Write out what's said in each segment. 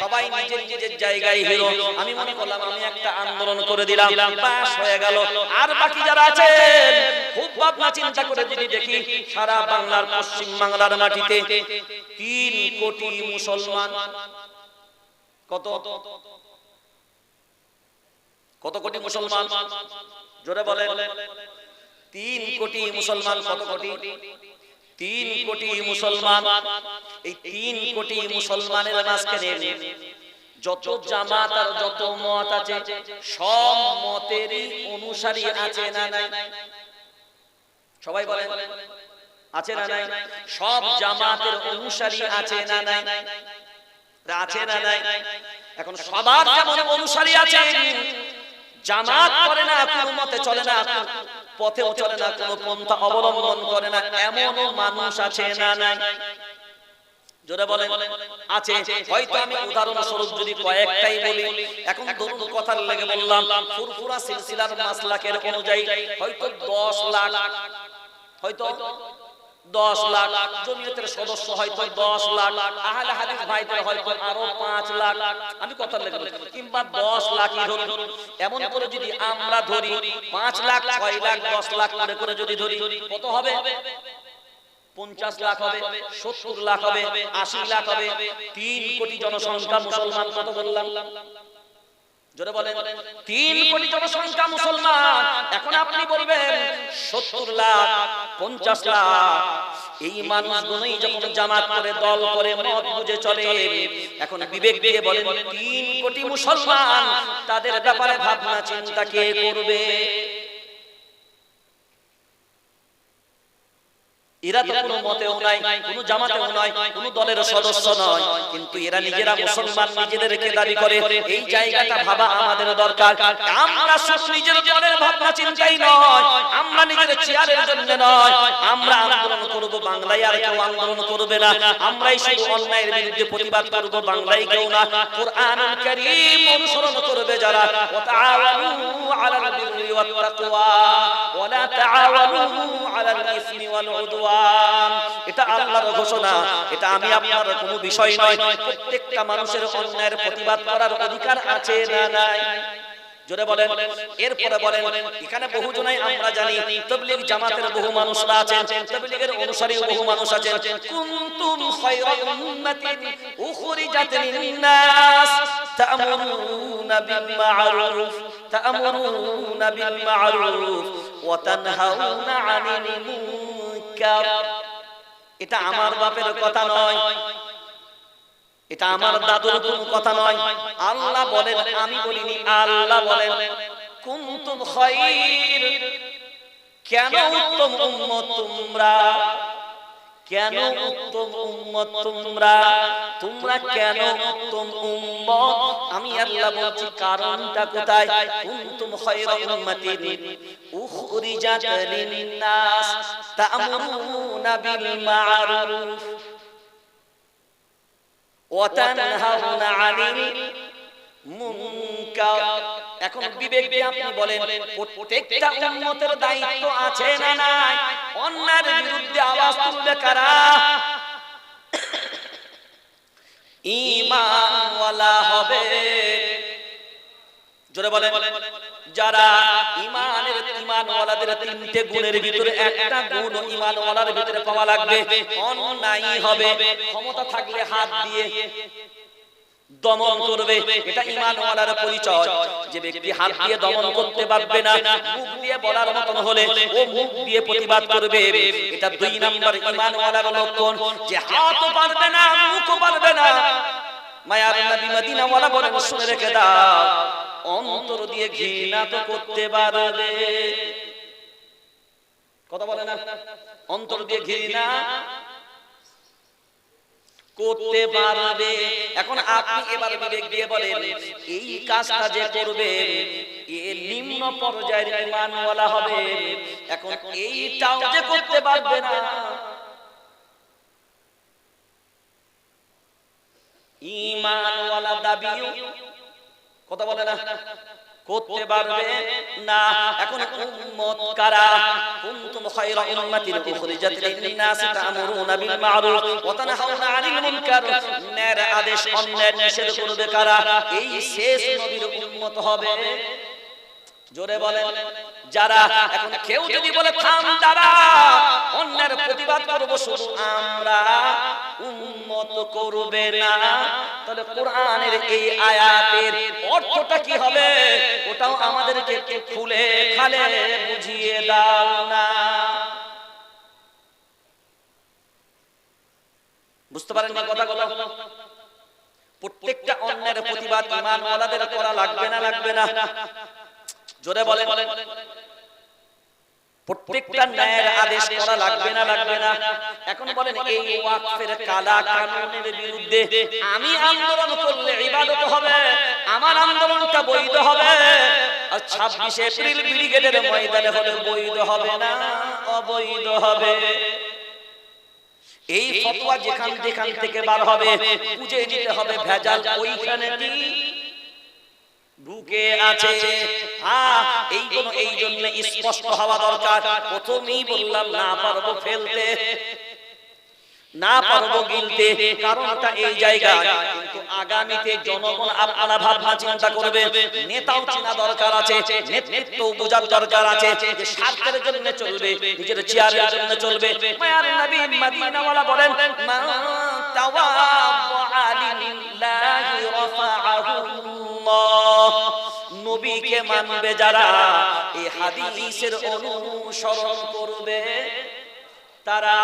সবাই নিজের নিজের জায়গায় হিরো। আমি মনে করলাম আমি একটা আন্দোলন করে দিলাম বাস হয়ে গেল। আর বাকি যারা আছেন খুব ভাবনা চিন্তা করে যদি দেখি সারা বাংলার পশ্চিম বাংলার মাটিতে তিন কোটি মুসলমান। কত? কত? কোটি মুসলমান? জোরে বলে তিন কোটি মুসলমান কত কোটি? তিন কোটি মুসলমান। এই তিন কোটি মুসলমানের মাঝখানে যত জামাত আর যত মত আছে সব মতেরই অনুসারী আছে না নাই? সবাই বলে আছে না নাই? সব জামাতের অনুসারী আছে না নাই? আছে না নাই? এখন সবার যেমন অনুসারী আছে জামাত করে না কোনো মতে চলে না। পথেও চলে না কোনো পন্থা অবলম্বন করে না এমন মানুষ আছে না নাই। জোরে বলে আছে হয়তো আমি উদাহরণস্বরূপ যদি কয়েকটাই বলি এখন ধরুন কথার লেগে বললাম ফুরফুরা সিলসিলার মাসলাকের অনুযায়ী হয়তো দশ লাখ হয়তো দশ লাখ, জমিয়তের সদস্য হয়তো দশ লাখ হাদিস ভাইদের হয়তো আরও পাঁচ লাখ। আমি কথা লেগে কিংবা দশ ধরি এমন করে যদি আমরা ধরি, পাঁচ লাখ, ছয় লাখ, দশ লাখ করে করে যদি ধরি, কত হবে? পঞ্চাশ লাখ হবে, সত্তর লাখ হবে, আশি লাখ হবে। তিন কোটি জনসংখ্যা মুসলমান কত বললাম? জোরে বলেন তিন কোটি জনসংখ্যা মুসলমান। এখন আপনি বলবেন সত্তর লাখ পঞ্চাশ লাখ। এই মানুষগুলোই যখন জামাত করে দল করে মত বুঝে চলে এখন বিবেক দিয়ে বলেন তিন কোটি মুসলমান তাদের ব্যাপারে ভাবনা চিন্তা কে করবে? এরা তো কোনো মতেও নাই কোনো জামাতেও নয় কোনো দলের সদস্য নয় কিন্তু এরা নিজেরা মুসলমান নিজেদেরকে দাবি করে এই জায়গাটা ভাবা আমাদের দরকার। আমরা শুধু নিজের দলের ভাবনা চিন্তাই নয় আমরা নিজের চেয়ারের জন্য নয় আমরা আন্দোলন করব বাংলায় আর কেউ আন্দোলন করবে না আমরাই শুধু অন্যায়ের বিরুদ্ধে প্রতিবাদ করব বাংলায় কেউ না। কোরআনুল কারীম অনুসরণ করবে যারা ওয়াতাআওয়ানু আলাল বিররি ওয়াত তাকওয়া ওয়ালা তাআওয়ানু আলাল ইসমি ওয়াল উদওয়ান এটা আল্লাহর ঘোষণা এটা আমি আপনার কোনো বিষয় নয়। প্রত্যেকটা মানুষের অন্যায়ের প্রতিবাদ করার অধিকার আছে না নাই? জোরে বলেন এরপরে বলেন এখানে বহু জনাই আমরা জানি তাবলীগ জামাতের বহু মানুষরা আছেন তাবলীগের অনুসারী বহু মানুষ আছেন। কুনতুম খায়রা উম্মাতিন উখরিজাত লিন-নাস তা'মুরুনা বিল মা'রুফ তা'মুরুনা বিল মা'রুফ ওয়া তানহাউনা 'আনিল মুনকার এটা আমার বাপের কথা নয়। এটা আমার দাদুর কোনো কথা নয়। আল্লাহ বলেন আমি বলিনি আল্লাহ বলেন কুনতুম খায়র কেন উত্তম উম্মত তোমরা? কেন উত্তম উম্মত তোমরা? তোমরা? কেন উত্তম উম্মত? আমি আল্লাহ বলছি কারণটা কোথায়? কুনতুম খায়রা উম্মাতিন উখরিজাত লিন-নাস তা'মুরুনা বিল মা'রুফ ওয়াতানহাউনা আনিল মুনকার। এখন বিবেক দিয়ে আপনি বলেন প্রত্যেকটা উম্মতের দায়িত্ব আছে না নাই? অন্যায়ের বিরুদ্ধে আওয়াজ তুলবে কারা? ঈমানওয়ালা হবে। জোরে বলে যারা ইমানের ইমানওয়ালাদের তিনটে গুণের ভিতরে একটা গুণ ইমানওয়ালার ভিতরে পাওয়া লাগবে। অন্যায় হবে। ক্ষমতা থাকলে হাত দিয়ে দমন করবে। এটা ইমানওয়ালার পরিচয়। যে ব্যক্তি হাত দিয়ে দমন করতে পারবে না, মুখ দিয়ে বলার মতন হলে ও মুখ দিয়ে প্রতিবাদ করবে। এটা দুই নাম্বার ইমানওয়ালার লক্ষণ। যে হাতও পারবে না, মুখও পারবে না। মায়ার নবী মদিনা ওয়ালা বলেন, শুনে রেখে দাও, অন্তর দিয়ে ঘৃণা তো করতে পারবে। কথা বলে না? অন্তর দিয়ে ঘৃণা করতে পারবে। এখন আপনি এবার বিবেক দিয়ে বলেন, এই কাজটা যে করবে নিম্ন পর্যায়ের হবে। এখন এইটাও যে করতে পারবে না। ইমানওয়ালা দাবিও, কথা বলে না? করতে পারবে? না। এখন উম্মত কারা? কুনতুম খায়রা উম্মাতিন উখরিজাত লিন-নাসি তা'মুরুনা বিল মা'রুফ ওয়া তানহাউনা 'আনিল মুনকার। আদেশ অন্যায় নিষেধ করবে কারা? এই শেষ নবীর উম্মত হবে। জোরে বলেন। যারা এখন কেউ যদি বলে থাম তারা অন্যের প্রতিবাদ করব শুধু আমরা। উম্মত করবে না। তাহলে কোরআনের এই আয়াতের অর্থটা কি হবে? ওটাও আমাদেরকে খুলে খালে বুঝিয়ে দাও না। বুঝতে পারেন না কথাগুলো? প্রত্যেকটা অন্যের প্রতিবাদ ইমানওয়ালাদের করা লাগবে না লাগবে না জোরে বলেন। প্রত্যেকটা ন্যায়ের আদেশ করা লাগবে না লাগবে না এখন বলেন এই ওয়াকফের কালা কানুনের বিরুদ্ধে আমি আন্দোলন করলে ইবাদত হবে আমার আন্দোলনটা বৈধ হবে। আর 26 এপ্রিল ব্রিগেডের ময়দানে হলে বৈধ হবে না অবৈধ হবে। এই ফতোয়া যেখান যেখান থেকে বার হবে বুঝে নিতে হবে ভেজাল ওইখানে কি ঢুকে আছে। এই কোন এই জন্য স্পষ্ট হওয়া দরকার। প্রথমেই বললাম, না পারব ফেলতে। না পারব গিলতে। কারণটা এই জায়গা কিন্তু আগামীতে জনগণ আপনারা ভাবনা চিন্তা করবে। নেতাও চেনা দরকার আছে। নেতৃত্ব বোঝার দরকার আছে। যে স্বার্থের জন্য চলবে, নিজের চেয়ারের জন্য চলবে। মায়ার নবী মদিনাওয়ালা বলেন মা তাওয়াবা লিল্লাহি রাফাআহু নবীকে মানবে যারা এই হাদিসের অনুসরণ করবে। তারা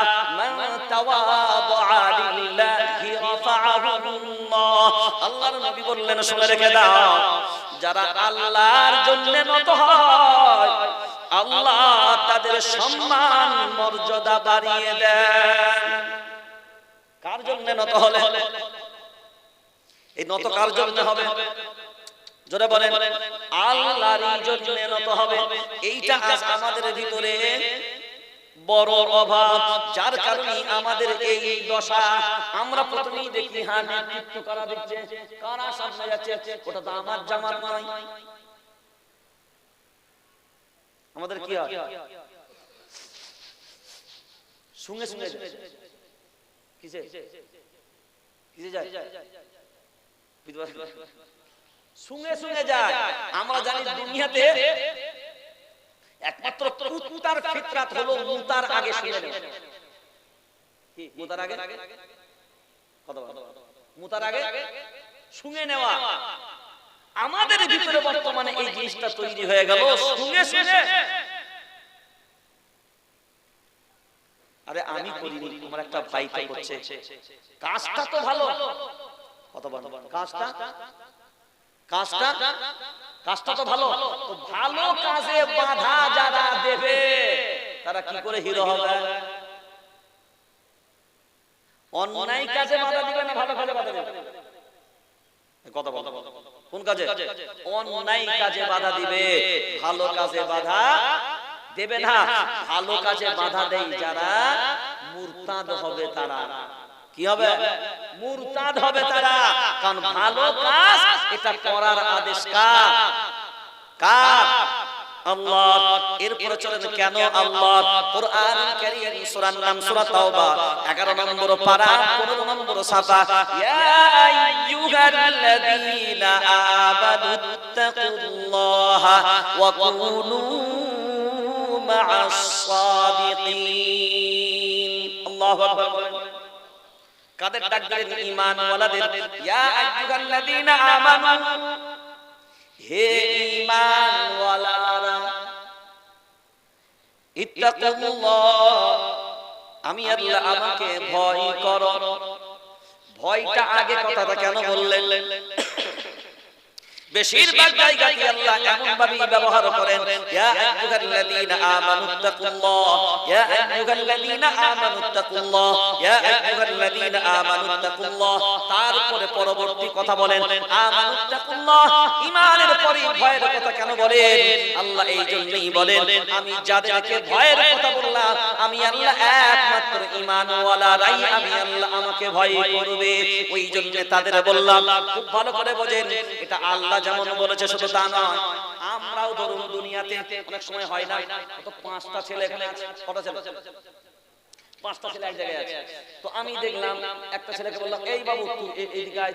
তাওয়াদা লিল্লাহি রাফাআহু আল্লাহ। আল্লাহর নবী বললেন শুনে রেখে দাও যারা আল্লাহর জন্য নত হয় আল্লাহ তাদের সম্মান মর্যাদা বাড়িয়ে দেন কার জন্য নত হলে? এই নত কার জন্য হবে? জোরে বলেন আল্লাহরই জন্য নত হবে। এইটা আজ আমাদের ভিতরে বড় অভাব যার কারণে আমাদের এই দশা। আমরা প্রথমেই দেখি হ্যাঁ নেতৃত্ব কারা দিচ্ছে। কারা সামনে যাচ্ছে ওটা তো আমার জামাত নয়। আমাদের কি হয়? শুনে শুনে কিসে? কিসে? যায়? বিধবা শুনে শুনে যায়। আমরা জানি দুনিয়াতে একমাত্র ফিতরাত হলো মুতার আগে শুনে নেওয়া। কি মুতার আগে? কথা মুতার আগে? শুনে নেওয়া। আমাদের ভিতরে বর্তমানে এই জিনিসটা তৈরি হয়ে গেল। শুনে শুনে আরে আমি করিনি তোমার একটা ভাই করছে। কাজটা তো ভালো। কত বলো। কাজটা? কাজটা? কাজটা? তো ভালো। তো ভালো কাজে বাধা যারা দেবে তারা কি করে হিরো হবে? অন্যায় কাজে বাধা দিবে না ভালো কাজে বাধা দিবে? কথা বলো। কোন কাজে? অন্যায় কাজে বাধা দিবে। ভালো কাজে বাধা দেবে না। ভালো কাজে বাধা দেয় যারা মুরতাদ হবে তারা। কি হবে? মুরতাদ হবে তারা। কারণ ভালো কাজ, এটা করার আদেশ কার? কার? আল্লাহ এরপরে নাম সূরা তাওবা। 11 নম্বর পারা 15 নম্বর সাফা। আইয়ুহাল্লাযীনা আমানুত্তাকুল্লাহা ওয়া কুনু মা'আস সাদিকিন আল্লাহু আকবার কাদের ডাক দিলেন ঈমান ওয়ালাদের? ইয়া আইয়ুহাল্লাযীনা আমানু। হে ঈমান ওয়ালারা ইত্তাকুল্লাহ। আমি আল্লাহ আমাকে ভয় করো। ভয়টা আগে কথাটা কেন বললেন? বেশিরভাগ জায়গাতে আল্লাহ এমন ভাবে ব্যবহার করেন ইয়া আইয়ুহাল্লাযীনা আমানুত্তাকুল্লাহ ইয়া আইয়ুহাল্লাযীনা আমানুত্তাকুল্লাহ ইয়া আইয়ুহাল্লাযীনা আমানুত্তাকুল্লাহ তারপরে পরবর্তী কথা বলেন আমানুত্তাকুল্লাহ ঈমানের পরে ভয়ের কথা কেন বলেন? আল্লাহ এই জন্যই বলেন আমি যাদেরকে ভয়ের কথা বললাম আমি আল্লাহ একমাত্র ঈমানওয়ালারাই আমি আল্লাহ আমাকে ভয় করবে ওই জন্য তাদের বললাম খুব ভালো করে বোঝেন এটা আল্লাহ যেমন বলেছে শুধু তা নয়, আমরাও ধরুন দুনিয়াতে অনেক সময় হয় না পাঁচটা ছেলে এখানে আছে, কটা ছেলে? পাঁচটা ছেলে এক জায়গায় আছে। তো আমি দেখলাম একটা ছেলেকে বললাম এই বাবু তুই এইদিকে আয়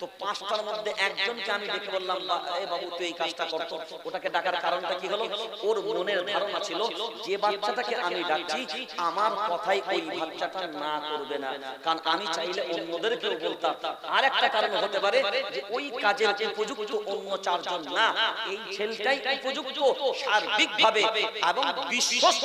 তো পাঁচটার মধ্যে একজনকে আমি ডেকে বললাম এই বাবু তুই এই কাজটা করতো ওটাকে ডাকার কারণটা কি হলো? ওর মনের ধারণা ছিল যে বাচ্চাটাকে আমি ডাকছি আমার কথাই ওই বাচ্চাটা না করবে না। কারণ আমি চাইলে অন্যদেরকেও বলতাম। আর একটা কারণ হতে পারে যে ওই কাজের উপযুক্ত অন্য চারজন না। এই ছেলেটাই উপযুক্ত সার্বিকভাবে এবং বিশ্বস্ত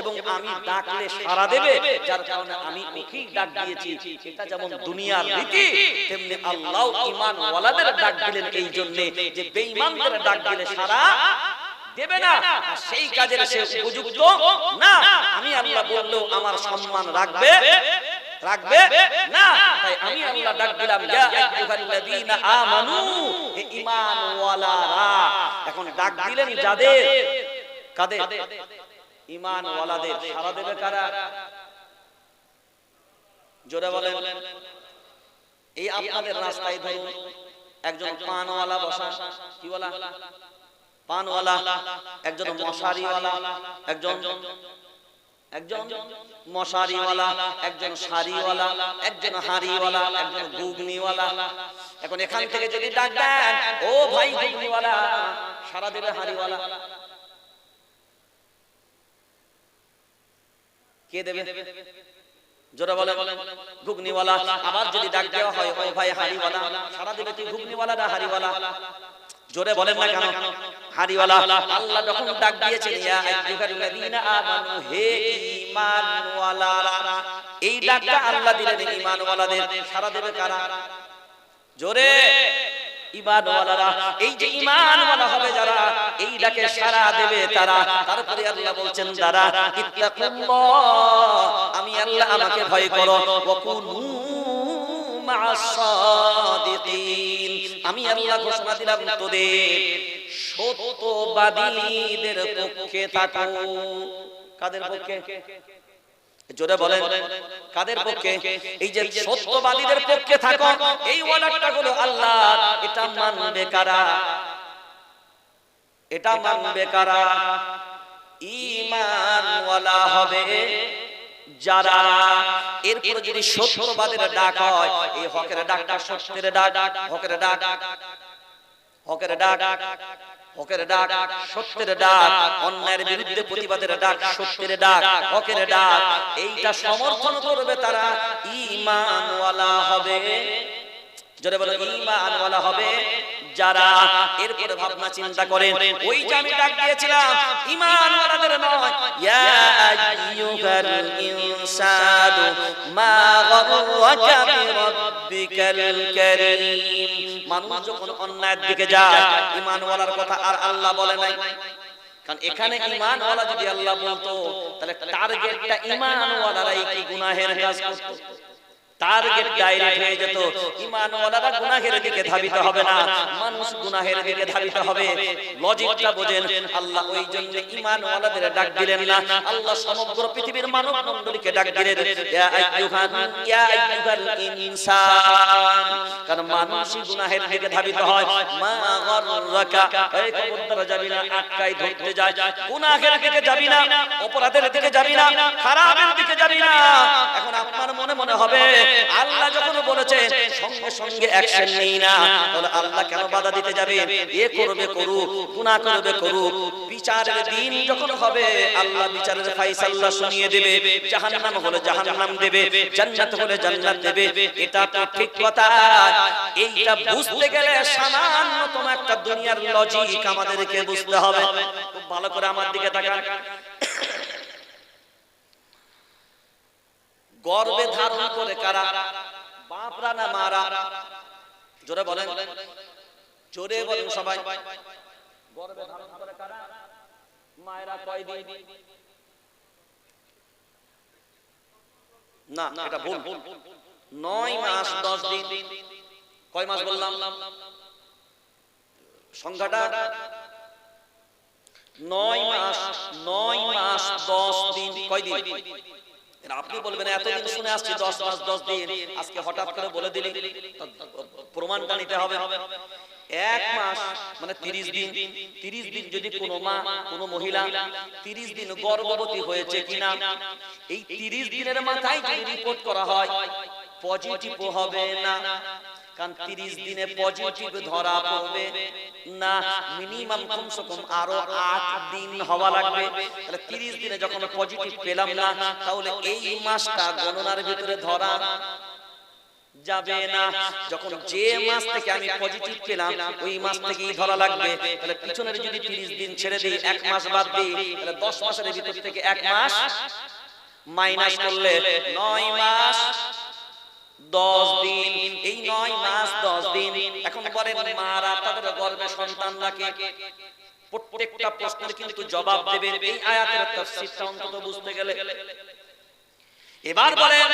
এবং আমি ডাকলে সারা দেবে যার কারণে আমি ওকেই ডাক দিয়েছি। এটা যেমন দুনিয়ার রীতি তেমনি আল্লাহ ইমান ওয়ালাদের ডাক দিলেন এই জন্য যে বেঈমানদের ডাক দিলে সারা দেবে না। সেই কাজের সে উপযুক্ত না। আমি আল্লাহ বললেও আমার সম্মান রাখবে? রাখবে? না। তাই আমি আল্লাহ ডাক দিলাম ইয়া আইয়ুহাল্লাযীনা আমানু হে ঈমানওয়ালারা এখন ডাক দিলেন যাদের? কাদের? ঈমানওয়ালাদের। সারা দেবে কারা? জোরে বলেন। এই আপনাদের রাস্তায় ধরুন একজন পানওয়ালা বসা। কি বলা? পানওয়ালা একজন মশারিওয়ালা একজন একজন মশারিওয়ালা একজন শাড়িওয়ালা একজন হাড়িওয়ালা একজন গুগনিওয়ালা এখন এখান থেকে যদি ডাক দেন ও ভাই গুগনিওয়ালা সারা দেবে হাড়িওয়ালা। কে দেবে? জোরে বলে ঘুগনিওয়ালা, আবার যদি ডাক দেওয়া হয়, ও ভাই সারা কি ঘুগনিওয়ালা না জোরে বলেন না কেন? হাড়িওয়ালা, আল্লাহ যখন ডাক দিয়েছেন, ইয়া আমানু, হে ঈমানওয়ালারা এই ডাকটা আল্লাহ দিলেন, ঈমানওয়ালাদের, সারা দেবে কারা? জোরে। ইমানওয়ালারা, এই যে ইমানওয়ালা হবে যারা, এই ডাকে সারা দেবে তারা। তারপরে আল্লাহ বলছেন যারা ইত্তাকুল্লাহ, আমি আল্লাহ আমাকে ভয় করো। ওয়াকুনু মা'আস সাদিকিন আমি আল্লাহ ঘোষণা দিলাম তোদের সত্যবাদীদের পক্ষে থাকো। কাদের পক্ষে? জোরে বলেন কাদের পক্ষে? এই যে সত্যবাদীদের পক্ষে থাকো এই অর্ডারটা হলো আল্লাহ এটা মানবে কারা? এটা মানবে কারা? ঈমানওয়ালা হবে যারা এরপর যদি সত্যবাদের ডাক হয় এই হকের ডাকটা সত্যের ডাক হকের ডাক। হকের ডাক। হকের ডাক, সত্যের ডাক, অন্যায়ের বিরুদ্ধে প্রতিবাদের ডাক, সত্যের ডাক, হকের ডাক। এইটা সমর্থন করবে তারা। ইমানওয়ালা হবে। যারা বলে ইমানওয়ালা হবে। যারা এরপরে ভাবনা চিন্তা করেন ওই যে আমি ডাক দিয়েছিলাম নয় ইয়া আইয়ুহাল ইনসানু মা গররাকা বিরাব্বিকাল কারীম। মানুষ যখন অন্যায়ের দিকে যায় ঈমানওয়ালার কথা আর আল্লাহ বলে নাই। কারণ এখানে ঈমানওয়ালা যদি আল্লাহ বলতো তাহলে টার্গেটটা ঈমানওয়ালারাই কি গুনাহের কাজ করতো? টার্গেট ডাইরেক্ট হয়ে যেত। ঈমানওয়ালারা গুনাহের দিকে ধাবিত হবে না। মানুষ গুনাহের দিকে ধাবিত হবে। লজিকটা বোঝেন। আল্লাহ ওই জন্য ঈমানওয়ালাদের ডাক দিলেন না। আল্লাহ সমগ্র পৃথিবীর মানব মণ্ডলীকে ডাক দিলেন ইয়া আইয়ুহান ইয়া আইয়ুহাল ইনসান। কারণ মানুষই গুনাহের দিকে ধাবিত হয়। মা গররাকা এই খবরদার যাবি না। আটকাই ধরতে যায় গুনাহের দিকে যাবি না। অপরাধের দিকে যাবি না। খারাপের দিকে যাবি না। এখন আপনার মনে মনে হবে আল্লাহ যখন বলেছে, সঙ্গে সঙ্গে অ্যাকশন নেই না, তাহলে আল্লাহ কেন বাধা দিতে যাবে? এ করবে করুক, গুনাহ করবে করুক। বিচারের দিন যখন হবে, আল্লাহ বিচারের ফাইসাল্লাহ শুনিয়ে দেবে, জাহান্নাম হলে জাহান্নাম দেবে, জান্নাত হলে জান্নাত দেবে। এটা তো ঠিক কথা। এইটা বুঝতে গেলে সামান্যতম একটা দুনিয়ার লজিক আমাদেরকে বুঝতে হবে। খুব ভালো করে আমার দিকে তাকান। গর্বে ধারণ করে কারা বাপরা না মারা? জোরে বলেন। জোরে বলেন। সবাই। গর্বে ধারণ করে কারা? মায়েরা কয়দিন না এটা ভুল। নয় মাস দশ দিন। কয় মাস বললাম? সংখ্যাটা? নয় মাস নয় মাস দশ দিন? কয় দিন? আপনি বলবেন এতদিন শুনে আসছি দশ মাস দশ দিন আজকে হঠাৎ করে বলে দিলি। প্রমাণটা নিতে হবে। এক মাস মানে তিরিশ দিন। তিরিশ দিন যদি কোনো মা কোনো মহিলা তিরিশ দিন গর্ভবতী হয়েছে কিনা এই তিরিশ দিনের মাথায় যদি রিপোর্ট করা হয় পজিটিভ হবে না। কারণ তিরিশ দিনে পজিটিভ ধরা পড়বে না মিনিমাম কমসে কম আরও আট দিন হওয়া লাগবে। তাহলে তিরিশ দিনে যখন পজিটিভ পেলাম না তাহলে এই মাসটা গণনার ভিতরে ধরা যাবে না। যখন যে মাস থেকে আমি পজিটিভ পেলাম ওই মাস থেকেই ধরা লাগবে। তাহলে পিছনের যদি 30 দিন ছেড়ে দিই এক মাস বাদ দিই তাহলে 10 মাসের ভিতর থেকে এক মাস মাইনাস করলে নয় মাস 10 দিন এই 9 মাস 10 দিন। এখন বলেন মারা তাদের গর্ভে সন্তান রাখে। প্রত্যেকটা প্রশ্নের কিন্তু জবাব দেবেন এই আয়াতের তাফসীরটা অন্তত বুঝতে গেলে। এবার বলেন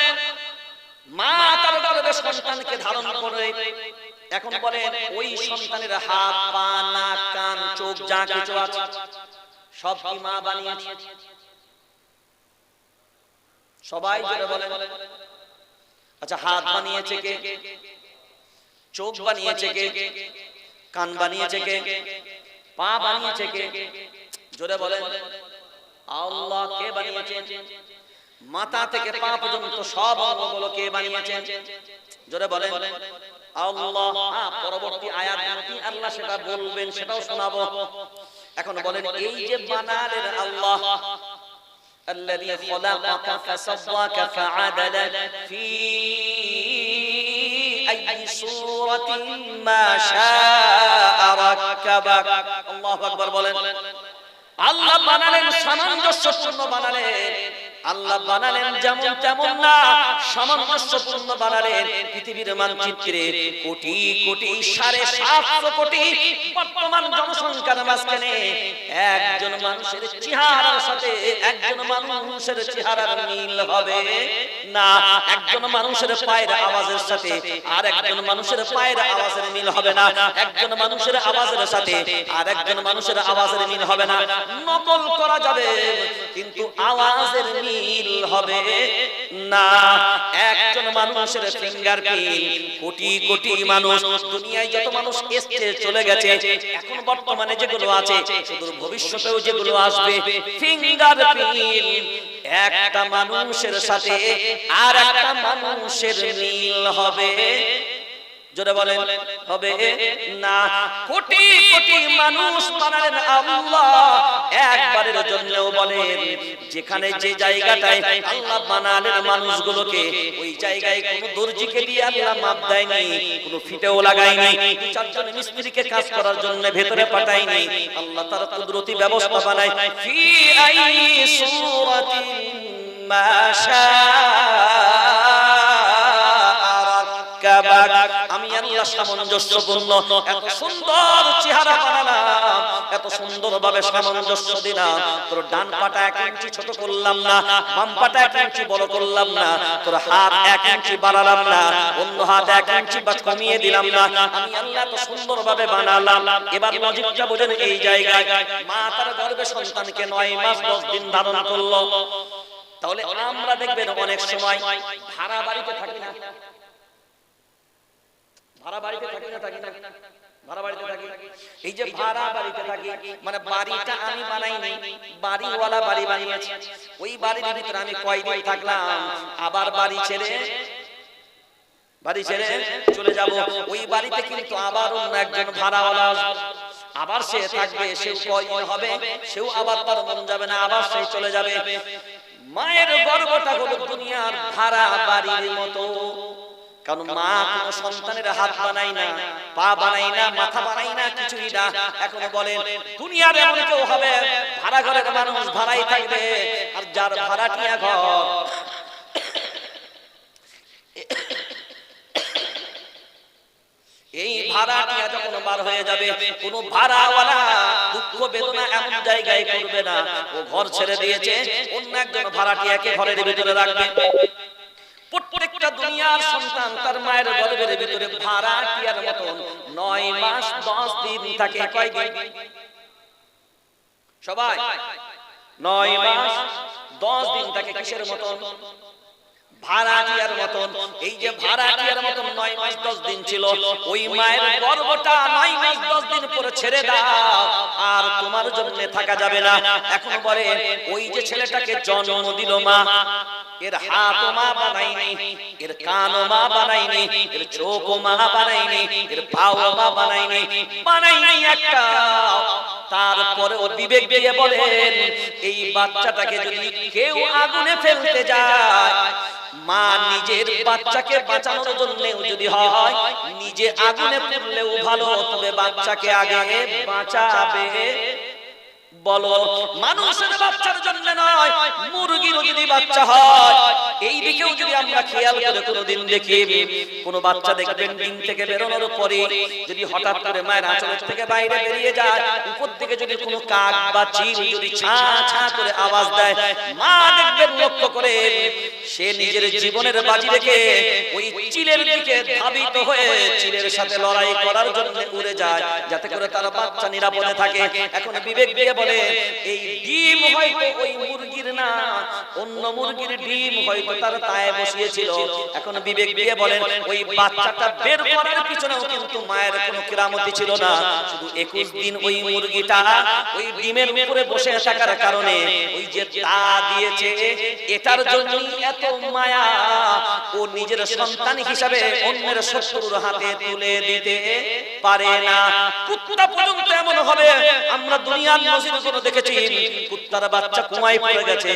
মা তার গর্ভে সন্তানকে ধারণ করে। এখন বলে ওই সন্তানের হাত পা নাক কান চোখ যা কিছু আছে। সব কি মা বানিয়েছে? সবাই জোরে বলে আচ্ছা হাত বানিয়েছে কে? চোখ বানিয়েছে কে? কান বানিয়েছে কে? পা বানিয়েছে কে? জোরে বলেন। আল্লাহ কে বানিয়েছেন? মাথা থেকে পা পর্যন্ত সব অঙ্গগুলো কে বানিয়েছেন? জোরে বলেন। আল্লাহ হ্যাঁ, পরবর্তী আয়াত কি আল্লাহ সেটা বলবেন সেটাও শোনাবো। এখন বলেন এই যে বানালেন আল্লাহ الذي خلقك فسواك فعدلك في أي صورة ما شاء ركبك الله أكبر বলেন আল্লাহ বানালেন সামঞ্জস্যপূর্ণ বানালেন আল্লাহ বানালেন যেমন তেমন না সামঞ্জস্যপূর্ণ বানালেন পৃথিবীর মানচিত্রে কোটি কোটি সাড়ে সাতশো কোটি বর্তমান জনসংখ্যার মাঝখানে একজন মানুষের চেহারার সাথে একজন মানুষের চেহারার মিল হবে না একজন মানুষের পায়ের আওয়াজের সাথে আর একজন মানুষের পায়ের আওয়াজের মিল হবে না একজন মানুষের আওয়াজের সাথে আর একজন মানুষের আওয়াজের মিল হবে না নকল করা যাবে কিন্তু আওয়াজের মিল হবে। না, একজন মানুষের ফিঙ্গার কোটি কোটি মানুষ, দুনিয়ায় যত মানুষ এসছে, চলে গেছে, এখন বর্তমানে যেগুলো আছে, সুদূর ভবিষ্যতেও যেগুলো আসবে ফিঙ্গার একটা মানুষের সাথে আর একটা মানুষের মিল হবে। জোরে বলেন হবে না। কোটি কোটি মানুষ বানালেন আল্লাহ। একবারের জন্যও বলেন যেখানে যে জায়গাটায় আল্লাহ বানালেন মানুষগুলোকে ওই জায়গায় কোনো দর্জিকে দিয়ে আল্লাহ মাপ দেয়নি কোনো ফিটেও লাগায়নি চারজন মিস্ত্রিকে কাজ করার জন্য ভেতরে পাঠায়নি আল্লাহ তার কুদরতি ব্যবস্থা বানায় ফি আই সূরাতিন মা কমিয়ে দিলাম না, আমি আল্লাহ বানালাম। এবার লজিকটা বোঝেন এই জায়গায়, মা তার গর্ভে সন্তানকে নয় মাস দশ দিন ধারণ করল। তাহলে আমরা দেখবেন অনেক সময় ভাড়া বাড়িতে থাকি না। ভাড়া বাড়িতে থাকি না থাকি না। ভাড়া বাড়িতে থাকি। এই যে ভাড়া বাড়িতে থাকি মানে বাড়িটা আমি বানাই নাই বাড়িওয়ালা বাড়ি বানিয়েছে। ওই বাড়ির ভিতরে আমি কয়দিন থাকলাম? আবার বাড়ি ছেড়ে বাড়ি ছেড়ে। চলে যাব। ওই বাড়িতে কিন্তু আবার অন্য একজন ভাড়াওয়ালা আবার সে থাকবে সেও কয়দিন হবে সেও আবার তার মন যাবে না আবার সে চলে যাবে। মায়ের গর্বটা হলো দুনিয়ার ভাড়া বাড়ির মতো। কারণ মা কোন সন্তানের হাত বানাই না পা বানাই না মাথা বানাই না কিছুই না। এখনও বলেন দুনিয়ার এমন কেউ হবে ভাড়া ঘরের মানুষ ভাড়াই থাকবে আর যার ভাড়াটিয়া ঘর। এই ভাড়াটিয়া যখন বার হয়ে যাবে কোন ভাড়াওয়ালা দুঃখ বেদনা এমন জায়গায় করবে না। ও ঘর ছেড়ে দিয়েছে অন্য একজন ভাড়াটিয়াকে ঘরের ভিতরে রাখবে। প্রত্যেকটা দুনিয়ার সন্তান তার মায়ের গর্ভের ভিতরে মতন। নয় মাস, দশ দিন থাকে। সবাই? নয় মাস, দশ দিন থাকে কিসের মতন? মতন। এই যে ভাড়াটিয়ার মতন দশ ওই মায়ের দশ দিন পরে ছেড়ে দাও। আর থাকা যাবে না। এখন ওই যে ছেলেটাকে মা এর হাত মা বানাইনি, এর কান মা বানাইনি, এর চোখ মা বানাইনি, এর পাও মা বানাইনি বানাইনি একটা। তারপরে ও বিবেক দিয়ে বলেন, এই বাচ্চাটাকে যদি কেউ আগুনে ফেলতে যায়, মা নিজের বাচ্চাকে বাঁচানোর জন্য যদি হয়, নিজে আগুনে ফেললেও ভালো, তবে বাচ্চাকে আগে বাঁচাবে। বলো মানুষের বাচ্চার জন্য নয় মুরগির যদি বাচ্চা হয় এই দিকেও যদি আমরা খেয়াল করে কোনোদিন দেখি কোনো বাচ্চা দেখবেন ডিম থেকে বেরোনোর পরে যদি হঠাৎ করে মায়ের আঁচল থেকে বাইরে বেরিয়ে যায় উপর থেকে যদি কোনো কাক বা চিল যদি ছা ছা করে আওয়াজ দেয় মা দেখবেন লক্ষ্য করে সে নিজের জীবনের বাজি রেখে ওই চিলের দিকে ধাবিত হয়ে চিলের সাথে লড়াই করার জন্য উড়ে যায় যাতে করে তার বাচ্চা নিরাপদে থাকে। এখন বিবেক দিয়ে বলে এই ডিম হয়তো ওই মুরগির না অন্য মুরগির ডিম হয়তো তার তায়ে বসিয়েছিল। এখন বিবেক দিয়ে বলেন, ওই বাচ্চাটা বের করার পিছনেও কিন্তু মায়ের কোনো কেরামতি ছিল না। শুধু একুশ দিন ওই মুরগিটা ওই ডিমের উপরে বসে থাকার কারণে ওই যে তা দিয়েছে, এটার জন্য এত মায়া। ও নিজের সন্তান হিসাবে অন্যের শত্রুর হাতে তুলে দিতে পারে না। কুত্তা পর্যন্ত এমন হবে। আমরা দুনিয়ার মসজিদ দেখেছি, কুত্তার বাচ্চা কুমায় পড়ে গেছে।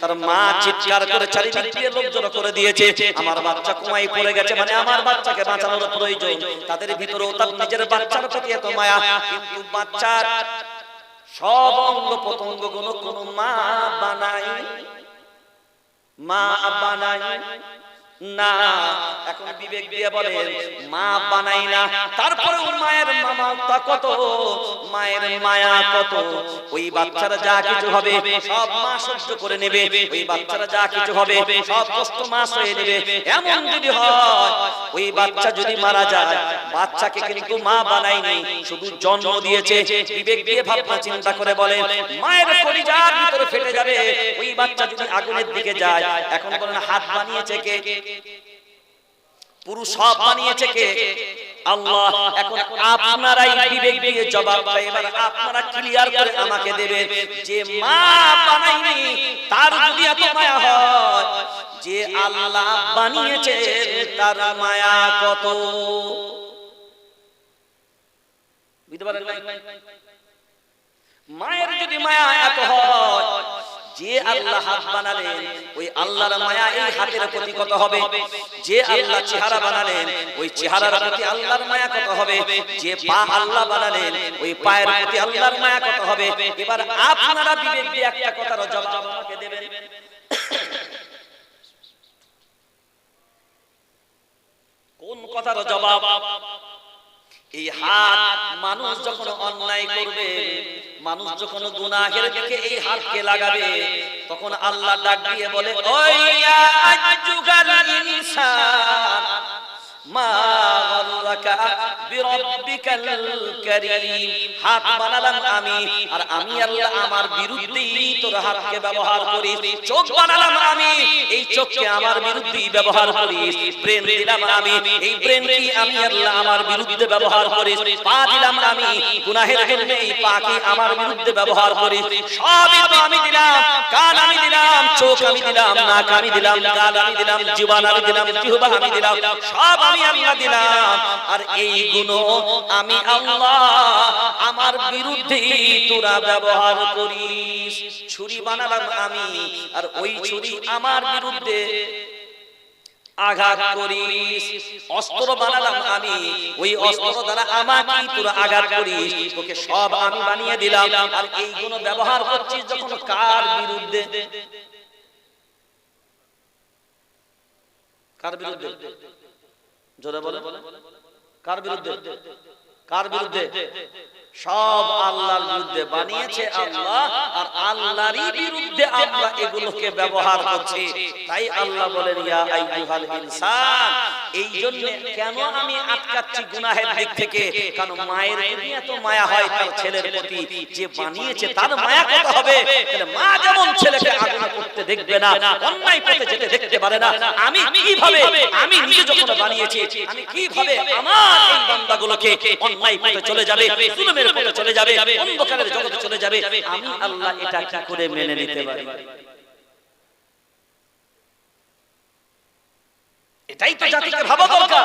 তার মা চিৎকার করে চারিদিক দিয়ে লোকজন করে দিয়েছে। আমার বাচ্চা কুমাই পড়ে গেছে মানে আমার বাচ্চাকে বাঁচানোর প্রয়োজন। তাদের ভিতরেও তার নিজের বাচ্চার প্রতি এত মায়া। কিন্তু বাচ্চার সব অঙ্গ প্রত্যঙ্গগুলো কোন মা বানাই মা বানাই না, এখন বিবেক দিয়ে বলে মা বানাই না তারপরে মায়ের কত, মায়ের মায়া কত, ওই যা কিছু হবে, সব মা সহ্য করে নেবে, ওই যা কিছু হবে, সব কষ্ট মা সয়ে নেবে, এমন যদি হয়, ওই বাচ্চা যদি মারা যায়, বাচ্চাকে কিন্তু মা শুধু জন্ম দিয়েছে, বিবেক দিয়ে ভাবনা চিন্তা করে বলে মায়ের কলিজার ভিতরে ফেটে যাবে, ওই বাচ্চা যদি আগুনের দিকে যায়, এখন বলেন হাত বানিয়েছে কে? পুরুষ সব বানিয়েছে কে? আল্লাহ, এখন আপনারাই বিবেক দিয়ে জবাব জবাবটা এবার আপনারা ক্লিয়ার করে আমাকে দেবেন যে মা বানাইনি তার যদি এত মায়া হয়, যে আল্লাহ বানিয়েছে, তার মায়া কত? বুঝতে পারেন মায়ের যদি মায়া এত হয় যে আল্লাহ হাত বানালেন, ওই আল্লাহর মায়া এই হাতের প্রতি কত হবে? যে আল্লাহ চেহারা বানালেন, ওই চেহারার প্রতি আল্লাহর মায়া কত হবে? যে পা আল্লাহ বানালেন, ওই পায়ের প্রতি আল্লাহর মায়া কত হবে? এবার আপনারা বিবেক দিয়ে একটা কথার জবাব আমাকে দেবেন। কোন কথার জবাব? এই হাত মানুষ যখন অন্যায় করবে, মানুষ যখন গুনাহের দিকে এই হাতকে লাগাবে, তখন আল্লাহ ডাক দিয়ে বলে, ওই ইনসান আমার বিরুদ্ধে ব্যবহার করি পা দিলাম আমি, গুনাহের জন্য এই পাকে আমার বিরুদ্ধে ব্যবহার করি সবই তো আমি দিলাম, কান আমি দিলাম, চোখ আমি দিলাম, নাক আমি দিলাম, গাল আমি দিলাম, জীবন আমি দিলাম, জিহ্বা আমি দিলাম, সব আমি আল্লাহ দিলাম। আর এই গুণ আমি আল্লাহ আমার বিরুদ্ধে তোরা ব্যবহার করিস। ছুরি বানালাম আমি, আর ওই ছুরি আমার বিরুদ্ধে আঘাত করিস। সব আমি বানিয়ে দিলাম। আর এই গুণ ব্যবহার করছিস যখন কার বিরুদ্ধে? কার বিরুদ্ধে? জোরে বলে কার বিরুদ্ধে? কার বিরুদ্ধে? সব আল্লাহর বিরুদ্ধে বানিয়েছে আল্লাহ আর আল্লাহরই বিরুদ্ধে আমরা এগুলোকে ব্যবহার করছি। তাই আল্লাহ বলেন ইয়া আইয়ুহাল ইনসান। এই জন্য কেন আমি আটকাচ্ছি গুনাহের দিক থেকে? কারণ মায়ের এত মায়া হয় তার ছেলের প্রতি। যে বানিয়েছে তার মায়া কত হবে? তাহলে মা যেমন ছেলেকে আগুনে করতে দেখবে না অন্যায় পথে যেতে দেখতে পারে না। আমি কীভাবে? আমি নিজে যখন বানিয়েছি আমি কীভাবে আমার এই বান্দাগুলোকে অন্যায় পথে চলে যাবে জুলুমের পথে চলে যাবে অন্ধকারের জগতে চলে যাবে আমি আল্লাহ এটা কি করে মেনে নিতে পারি? এটাই তো জাতিকে ভাবা দরকার।